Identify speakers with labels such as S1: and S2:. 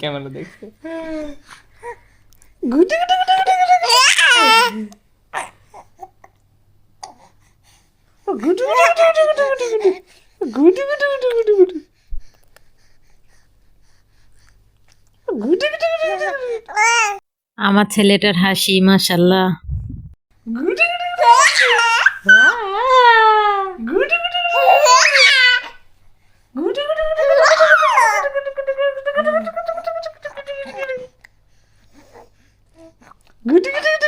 S1: Camera দেখছে
S2: আমার ছেলেটার হাসি
S1: মাসাল্লাহ Gıdı gıdı.